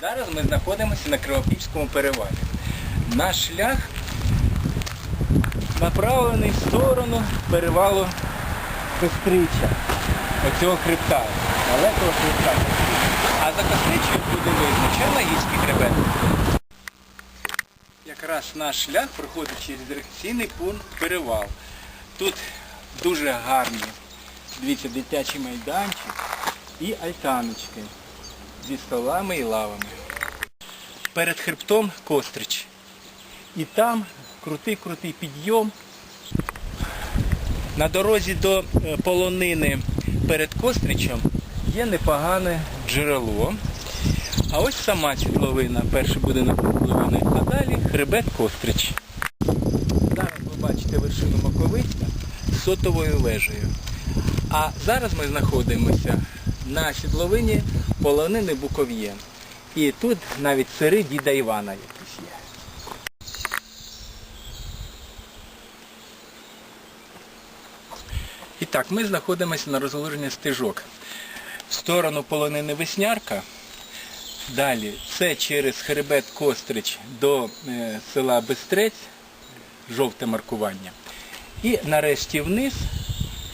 Зараз ми знаходимося на Кривопільському перевалі. Наш шлях направлений в сторону перевалу Кострича. Оцього хребта, далекого хребта. А за Костричою буде видно Чорногірський хребет. Якраз наш шлях проходить через дирекційний пункт перевал. Тут дуже гарні, дивіться, дитячий майданчик і альтаночки зі столами і лавами. Перед хребтом Кострич. І там крутий-крутий підйом. На дорозі до е, полонини перед Костричем є непогане джерело. А ось сама світловина. Перший будинок світловини, а далі хребет Кострич. Зараз ви бачите вершину Маковицька з сотовою вежею. А зараз ми знаходимося на сідловині полонини Буков'є. І тут навіть сири діда Івана якісь є. І так, ми знаходимося на розгалуженні стежок. В сторону полонини Веснярка. Далі це через хребет Кострич до е, села Бистрець, жовте маркування. І нарешті вниз,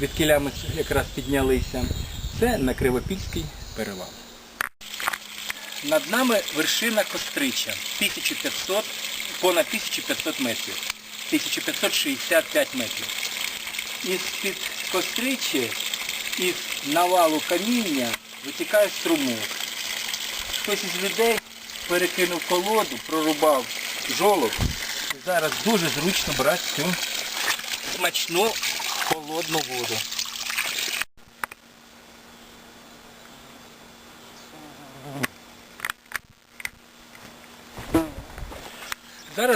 від ми якраз піднялися, це на Кривопільський перевал. Над нами вершина Кострича 1500, понад 1500 метрів. 1565 метрів. Із-під Костричі, із навалу каміння витікає струмок. Хтось із людей перекинув колоду, прорубав жолоб. Зараз дуже зручно брати цю смачну холодну воду.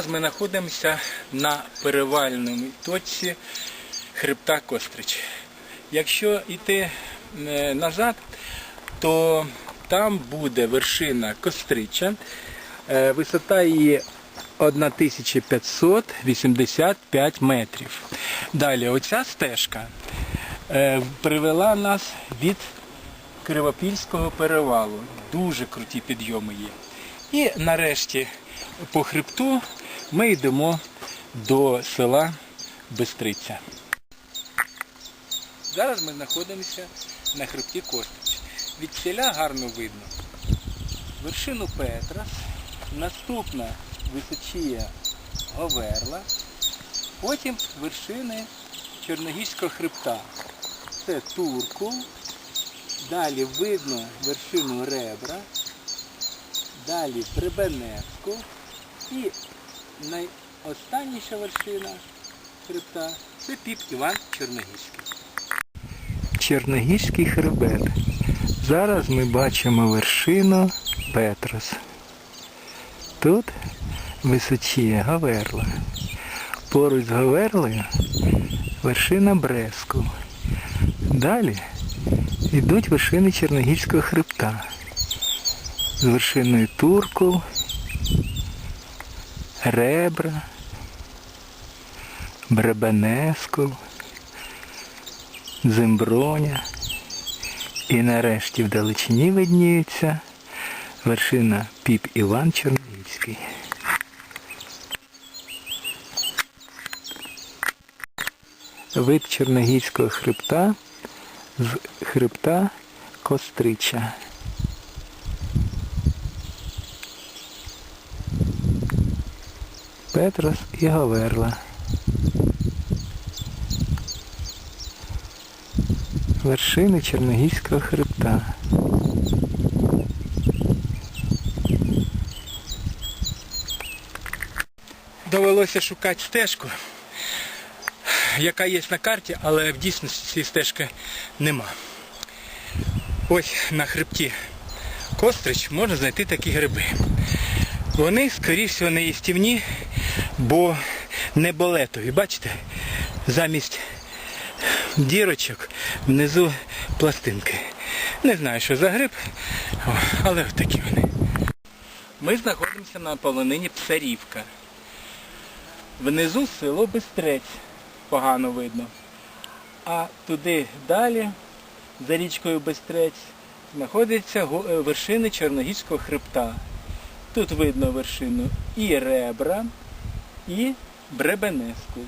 Зараз ми знаходимося на перевальній точці хребта Кострич. Якщо йти назад, то там буде вершина Кострича. Е, Висота її 1585 метрів. Далі оця стежка е, привела нас від Кривопільського перевалу. Дуже круті підйоми є. І нарешті по хребту ми йдемо до села Бистриця. Зараз ми знаходимося на хребті Кострич. Від селя гарно видно вершину Петрас, наступна височіє Говерла, потім вершини Чорногірського хребта. Це Туркул, далі видно вершину Ребра, далі Прибенецьку і найостанніша вершина хребта це Піп Іван Чорногірський. Чорногірський хребет. Зараз ми бачимо вершину Петрос. Тут височіє Гаверла. Поруч з Гаверлою вершина Бреску. Далі йдуть вершини Чорногірського хребта. З вершиною Туркул, Ребра, Бребенеску, Зимброня. І нарешті в далечині видніється вершина Піп Іван Чорногірський. Вид Чорногірського хребта з хребта Кострича. Петрос і Гаверла. Вершини Чорногірського хребта. Довелося шукати стежку, яка є на карті, але в дійсності цієї стежки нема. Ось на хребті Кострич можна знайти такі гриби. Вони, скоріш всього, не їстівні, бо не болетові. Бачите, замість дірочок, внизу пластинки. Не знаю, що за гриб, але от такі вони. Ми знаходимося на полонині Псарівка. Внизу село Бистрець, погано видно. А туди далі, за річкою Бистрець, знаходяться вершини Чорногірського хребта. Тут видно вершину і ребра, і бребенеску.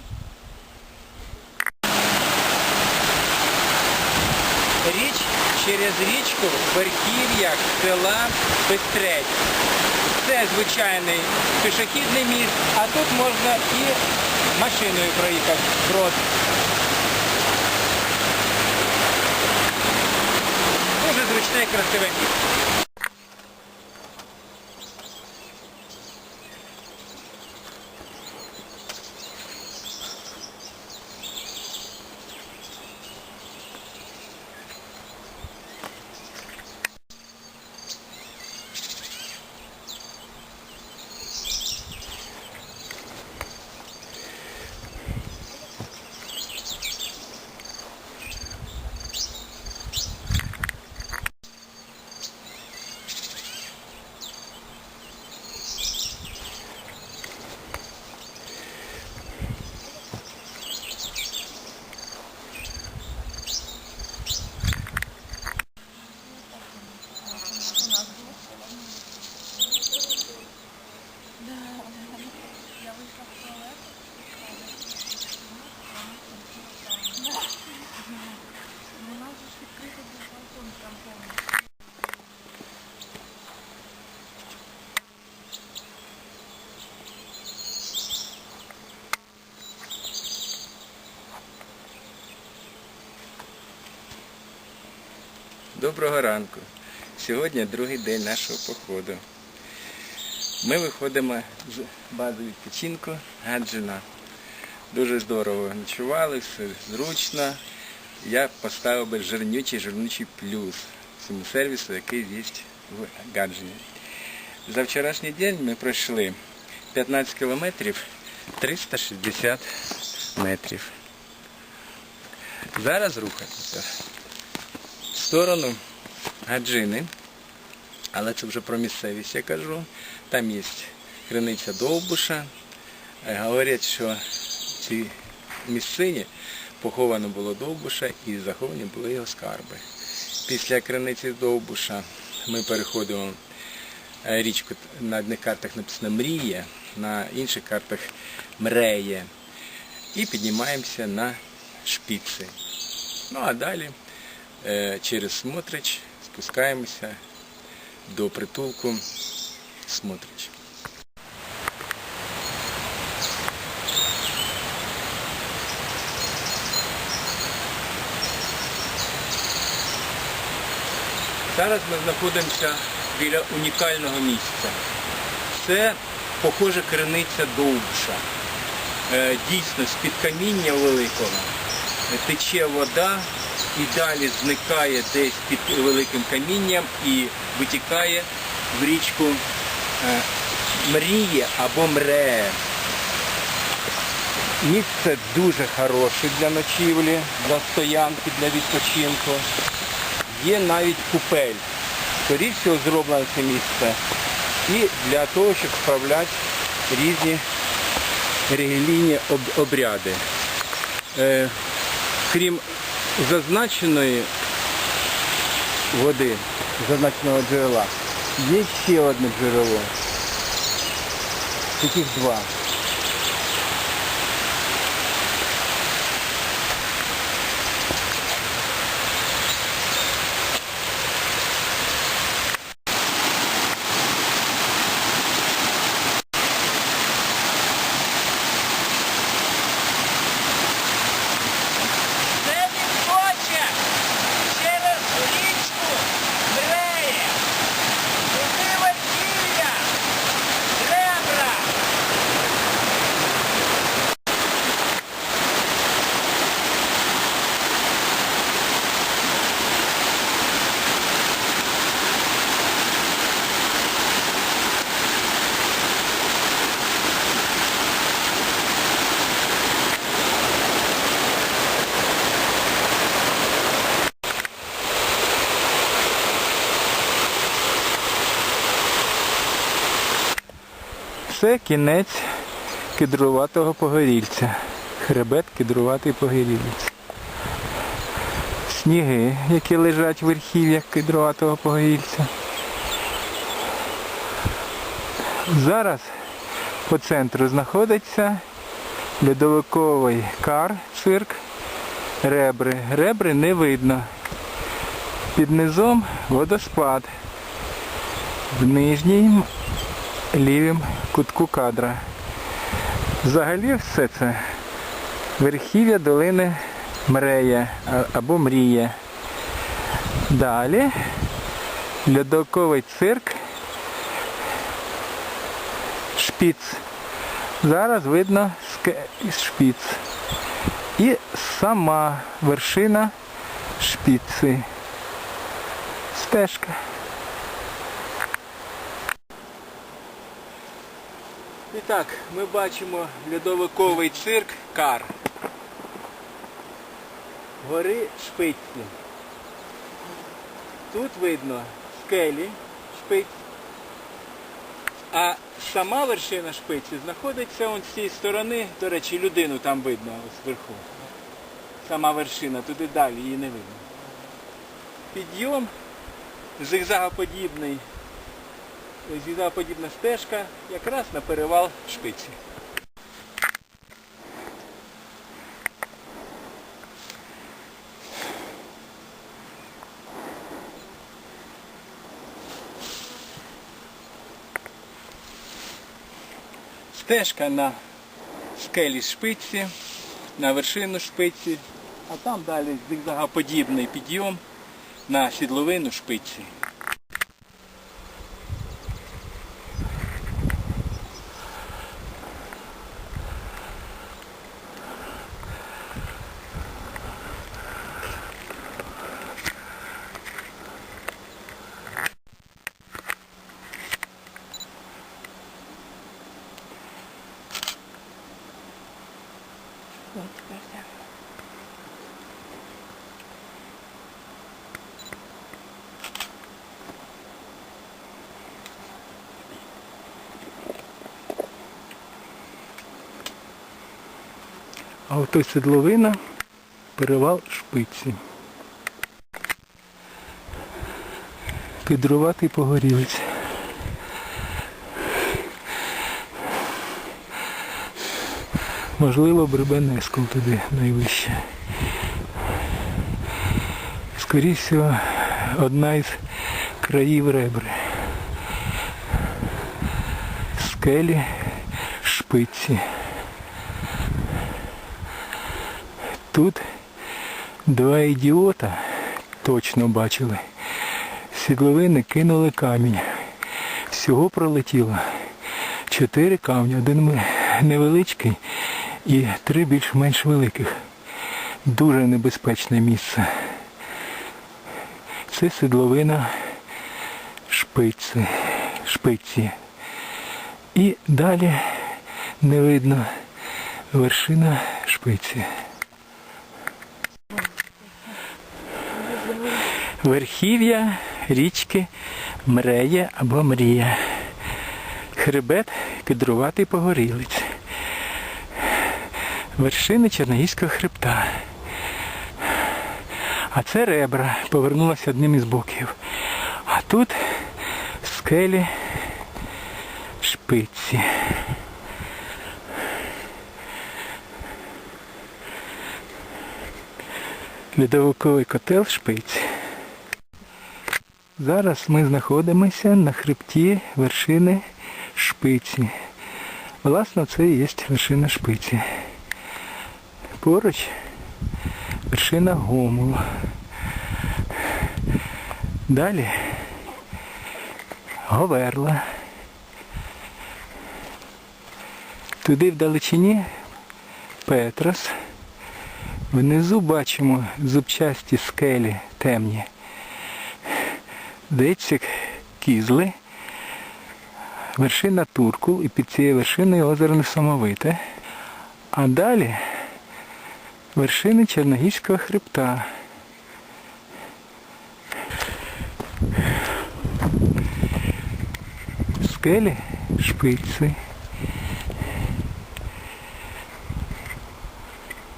Річ через річку в верхів'ях села Пестрeć. Це звичайний пішохідний міст, а тут можна і машиною проїхати брод. Дуже зручне і красиве місце. Доброго ранку. Сьогодні другий день нашого походу. Ми виходимо з бази відпочинку Гаджина. Дуже здорово ночували, все зручно. Я поставив би жирнючий жирнючий плюс цьому сервісу, який є в Гаджині. За вчорашній день ми пройшли 15 кілометрів 360 метрів. Зараз рухаємося в сторону Гаджини, але це вже про місцевість я кажу. Там є криниця Довбуша. Е, Говорять, що в цій місцині поховано було Довбуша і заховані були його скарби. Після криниці Довбуша ми переходимо е, річку, на одних картах написано Мрія, на інших картах Мреє. І піднімаємося на шпіци. Ну а далі через Смотрич спускаємося до притулку Смотрич. Зараз ми знаходимося біля унікального місця. Це похоже криниця Довбуша. Е, Дійсно, з-під каміння великого тече вода і далі зникає десь під великим камінням і витікає в річку е, Мріє або Мреє. Місце дуже хороше для ночівлі, для стоянки, для відпочинку. Є навіть купель. Скоріше всього зроблено це місце. І для того, щоб справляти різні релігійні обряди. Е, крім зазначеної води, зазначеного джерела, є ще одне джерело. Таких два. Це він хоче через річку Мреє. Туди верхів'я, ребра. Це кінець кедруватого погорільця. Хребет кедруватий погорілець. Сніги, які лежать в верхів'ях кедруватого погорільця. Зараз по центру знаходиться льодовиковий кар, цирк, ребри. Ребри не видно. Під низом водоспад. В нижнім лівім кутку кадра. Взагалі все це верхів'я долини Мрея або Мрія. Далі льодовиковий цирк шпіц. Зараз видно шпіц. І сама вершина шпіци. Стежка. Так, ми бачимо льодовиковий цирк Кар. Гори шпиці. Тут видно скелі шпиць. А сама вершина шпиці знаходиться з цієї сторони, до речі, людину там видно ось зверху. Сама вершина, туди далі її не видно. Підйом зигзагоподібний, зигзагоподібна стежка якраз на перевал шпиці. Стежка на скелі шпиці, на вершину шпиці, а там далі зигзагоподібний підйом на сідловину шпиці. А ото сідловина, перевал шпиці. Підруватий погорілець. Можливо, Бребенескул туди найвище. Скоріше всього, одна із країв ребри. Скелі, шпиці. Тут два ідіота точно бачили. Сідловини кинули камінь. Всього пролетіло чотири камні, один невеличкий і три більш-менш великих. Дуже небезпечне місце. Це сідловина шпиці. шпиці. І далі не видно вершина шпиці. Верхів'я річки Мрея або Мрія. Хребет підруватий погорілець. Вершини Черногізького хребта. А це ребра повернулося одним із боків. А тут скелі шпиці. Льодовиковий котел шпиці. Зараз ми знаходимося на хребті вершини шпиці. Власне, це і є вершина шпиці. Поруч вершина гомулу. Далі Говерла. Туди в далечині Петрос. Внизу бачимо зубчасті скелі темні. Здається, кізли. Вершина Туркул і під цією вершиною озеро Несамовите. А далі вершини Черногірського хребта. Скелі шпиці.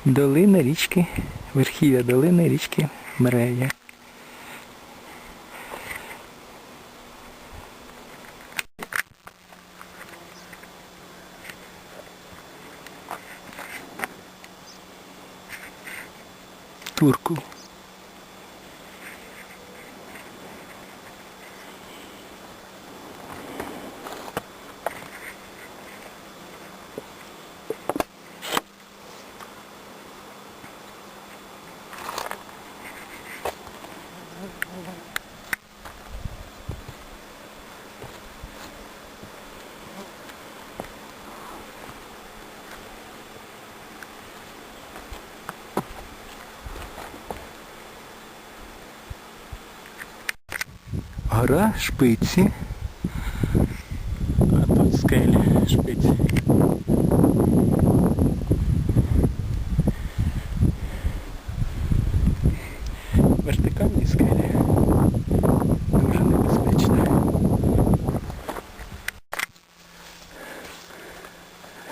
Долина річки, верхів'я долини річки Мрея. turco. Гора шпиці. А тут скелі шпиці. Вертикальні скелі. Дуже небезпечно.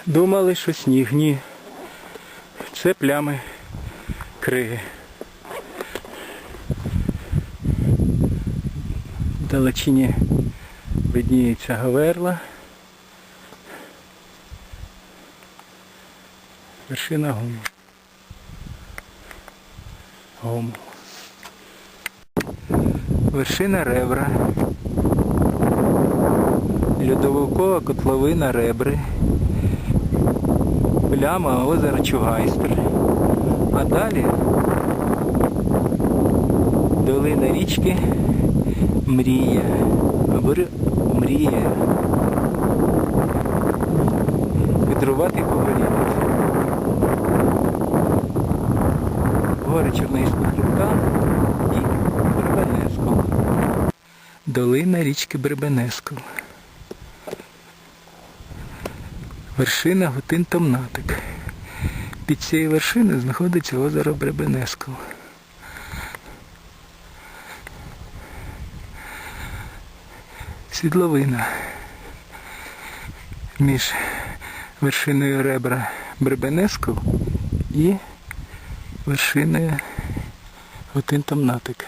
Думали, що сніг, ні. Це плями криги. Далечині видніється Гаверла. Вершина гому. Гому. Вершина ребра. Льодовикова котловина ребри. Пляма озера Чугайстер. А далі долина річки Мрія. Або ри- Мрія. Підрувати поголівець. Гори Чорнийського хребта і Бребенесков. Долина річки Бребенесков. Вершина Гутин Томнатик. Під цією вершиною знаходиться озеро Бребенесков. Світловина між вершиною ребра Бребенеску і вершиною Гутин Томнатик.